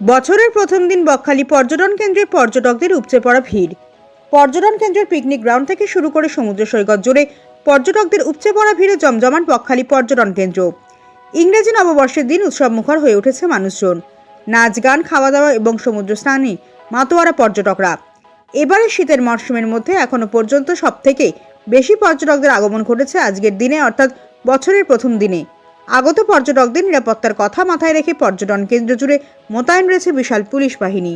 বছরের প্রথম দিন বকখালি পর্যটন কেন্দ্রে পর্যটকদের উপচে পড়া ভিড়। পর্যটন কেন্দ্রের পিকনিক গ্রাউন্ড থেকে শুরু করে সমুদ্র সৈকত জুড়ে পর্যটকদের উপচে পড়া ভিড়ে জমজমান বকখালি পর্যটন কেন্দ্র। ইংরেজি নববর্ষের দিন উৎসব মুখর হয়ে উঠেছে মানুষজন। নাচ গান খাওয়া দাওয়া এবং সমুদ্র স্নানে মাতোয়ারা পর্যটকরা। এবারে শীতের মরশুমের মধ্যে এখনও পর্যন্ত সব থেকে বেশি পর্যটকদের আগমন ঘটেছে আজকের দিনে, অর্থাৎ বছরের প্রথম দিনে। আগত পর্যটকদের নিরাপত্তার কথা মাথায় রেখে পর্যটন কেন্দ্র জুড়ে মোতায়েন রয়েছে বিশাল পুলিশ বাহিনী।